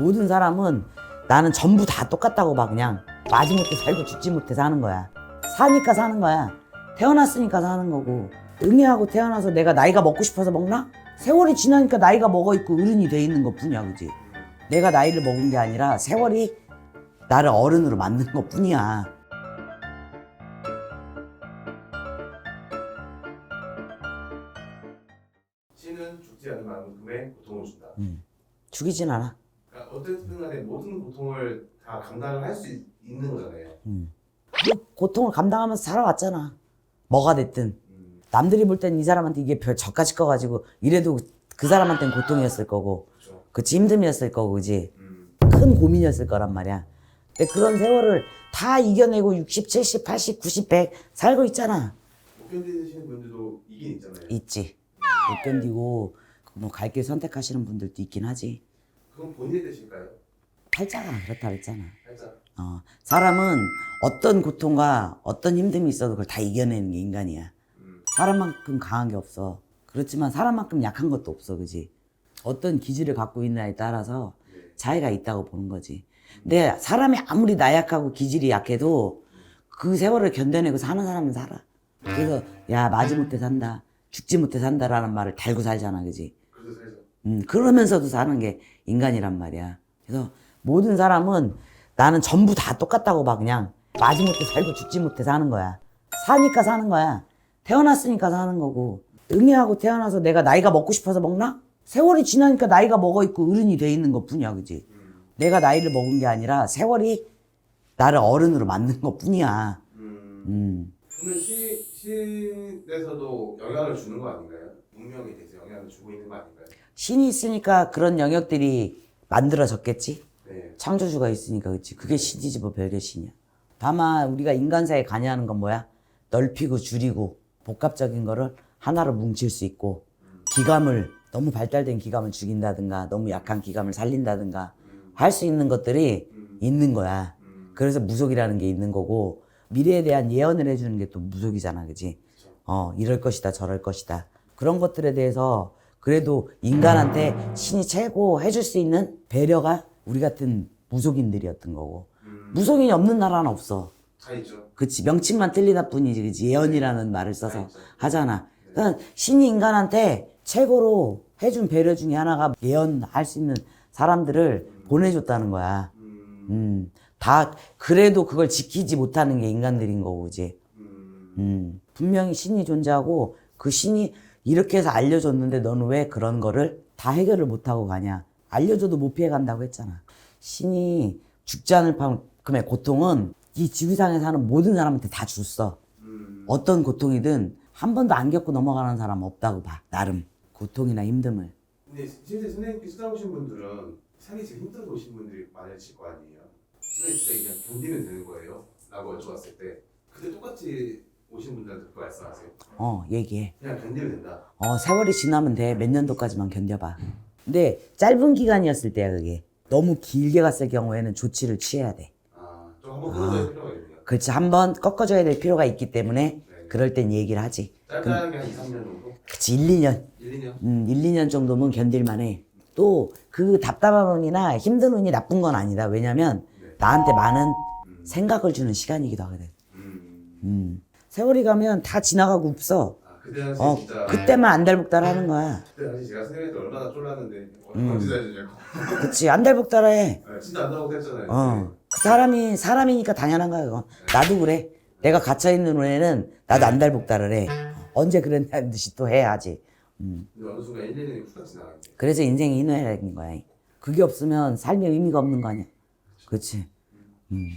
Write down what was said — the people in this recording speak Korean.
모든 사람은 나는 전부 다 똑같다고 봐 그냥 마지못해 살고 죽지 못해 사는 거야. 사니까 사는 거야. 태어났으니까 사는 거고. 응애하고 태어나서 내가 나이가 먹고 싶어서 먹나? 세월이 지나니까 나이가 먹어 있고 어른이 돼 있는 것 뿐이야 그지? 내가 나이를 먹은 게 아니라 세월이 나를 어른으로 만든 것 뿐이야. 신은 죽지 않는 만큼의 고통을 준다. 죽이진 않아 그러니까 어쨌든 간에 모든 고통을 다 감당을 할 수 있는 거잖아요. 그 고통을 감당하면서 살아왔잖아. 뭐가 됐든. 음, 남들이 볼 땐 이 사람한테 이게 별 저까지 커가지고 이래도 그 사람한테는 고통이었을 거고 그렇죠. 그치? 힘듦이었을 거고 그지? 음, 큰 고민이었을 거란 말이야. 근데 그런 세월을 다 이겨내고 60, 70, 80, 90, 100 살고 있잖아. 못 견디시는 분들도 이긴 있잖아요. 있지. 못 견디고 뭐 갈 길 선택하시는 분들도 있긴 하지 그건 본인의 뜻일까요? 팔자가 그렇다 그랬잖아 살짝. 어, 사람은 어떤 고통과 어떤 힘듦이 있어도 그걸 다 이겨내는 게 인간이야 음, 사람만큼 강한 게 없어. 그렇지만 사람만큼 약한 것도 없어, 그지? 어떤 기질을 갖고 있느냐에 따라서 네. 차이가 있다고 보는 거지. 근데 사람이 아무리 나약하고 기질이 약해도 그 세월을 견뎌내고 사는 사람은 살아. 그래서 야 마지 못해 산다, 죽지 못해 산다라는 말을 달고 살잖아, 그지? 음, 그러면서도 사는 게 인간이란 말이야. 그래서 모든 사람은 나는 전부 다 똑같다고 봐, 그냥. 마지못해 살고 죽지 못해 사는 거야. 사니까 사는 거야. 태어났으니까 사는 거고. 응애하고 태어나서 내가 나이가 먹고 싶어서 먹나? 세월이 지나니까 나이가 먹어 있고 어른이 돼 있는 것 뿐이야, 그지? 음, 내가 나이를 먹은 게 아니라 세월이 나를 어른으로 만든 것 뿐이야. 음. 음. 그러면 시, 시에서도 영향을 주는 거 아닌가요? 운명에 대해서 영향을 주고 있는 거 아닌가요? 신이 있으니까 그런 영역들이 만들어졌겠지? 네. 창조주가 있으니까 그치 그게 신이지 뭐 별게 신이야 다만 우리가 인간사에 관여하는 건 뭐야 넓히고 줄이고 복합적인 거를 하나로 뭉칠 수 있고 기감을 너무 발달된 기감을 죽인다든가 너무 약한 기감을 살린다든가 음, 할수 있는 것들이 음, 있는 거야 음, 그래서 무속이라는 게 있는 거고 미래에 대한 예언을 해주는 게 또 무속이잖아 그지. 어 이럴 것이다 저럴 것이다 그런 것들에 대해서 그래도 인간한테 신이 최고 해줄 수 있는 배려가 우리 같은 무속인들이었던 거고. 음, 무속인이 없는 나라는 없어. 다 있죠. 그치. 명칭만 틀리다 뿐이지 그치. 예언이라는 말을 다 써서. 하잖아. 그러니까 신이 인간한테 최고로 해준 배려 중에 하나가 예언할 수 있는 사람들을 보내줬다는 거야. 음, 음, 다 그래도 그걸 지키지 못하는 게 인간들인 거고 음, 음, 분명히 신이 존재하고 그 신이 이렇게 해서 알려줬는데 너는 왜 그런 거를 다 해결을 못하고 가냐. 알려줘도 못 피해간다고 했잖아. 신이 죽지 않을 만큼의 고통은 이 지구상에 사는 모든 사람한테 다 줬어. 음, 어떤 고통이든 한 번도 안 겪고 넘어가는 사람 없다고 봐. 나름. 고통이나 힘듦을. 근데 실제 선생님께 수다 오신 분들은 삶이 제일 힘들어 오신 분들이 많으실 거 아니에요. 선생님 진짜 그냥 견디면 되는 거예요? 라고 여쭤봤을 때 그때 똑같이 오신 분들한테 그거 말씀하세요? 어, 얘기해. 그냥 견디면 된다. 어, 세월이 지나면 돼. 몇 년도까지만 견뎌봐. 근데 짧은 기간이었을 때야, 그게. 너무 길게 갔을 경우에는 조치를 취해야 돼. 아, 좀 한번 끊어줘야 필요가 있네요. 그렇지 한번 꺾어줘야 될 필요가 있기 때문에 네. 그럴 땐 얘기를 하지 짧게 한 2, 3년 정도? 그치 1, 2년 1, 2년? 음, 1, 2년 정도면 견딜만해 또 그 답답한 운이나 힘든 운이 나쁜 건 아니다 왜냐면 네. 나한테 많은 음, 생각을 주는 시간이기도 하거든 음, 음. 세월이 가면 다 지나가고 없어 아, 그때 당시 어, 진짜 그때만 안달복달 하는 거야 그때 당시 제가 선생님한테 얼마나 쫄랐는데 음. 언제 해주냐고 그치 안달복달해 아, 진짜 안 나오고 했잖아요. 어. 그 사람이 사람이니까 당연한 거야 그거. 나도 그래 내가 갇혀있는 후에는 나도 안달복달을 해 언제 그랬냐는 듯이 또 해야지 음. 근데 어느 순간 1, 2년이 훅 지나가는데 그래서 인생이 인후라는 거야. 그게 없으면 삶의 의미가 없는 거 아니야. 그렇지. 음.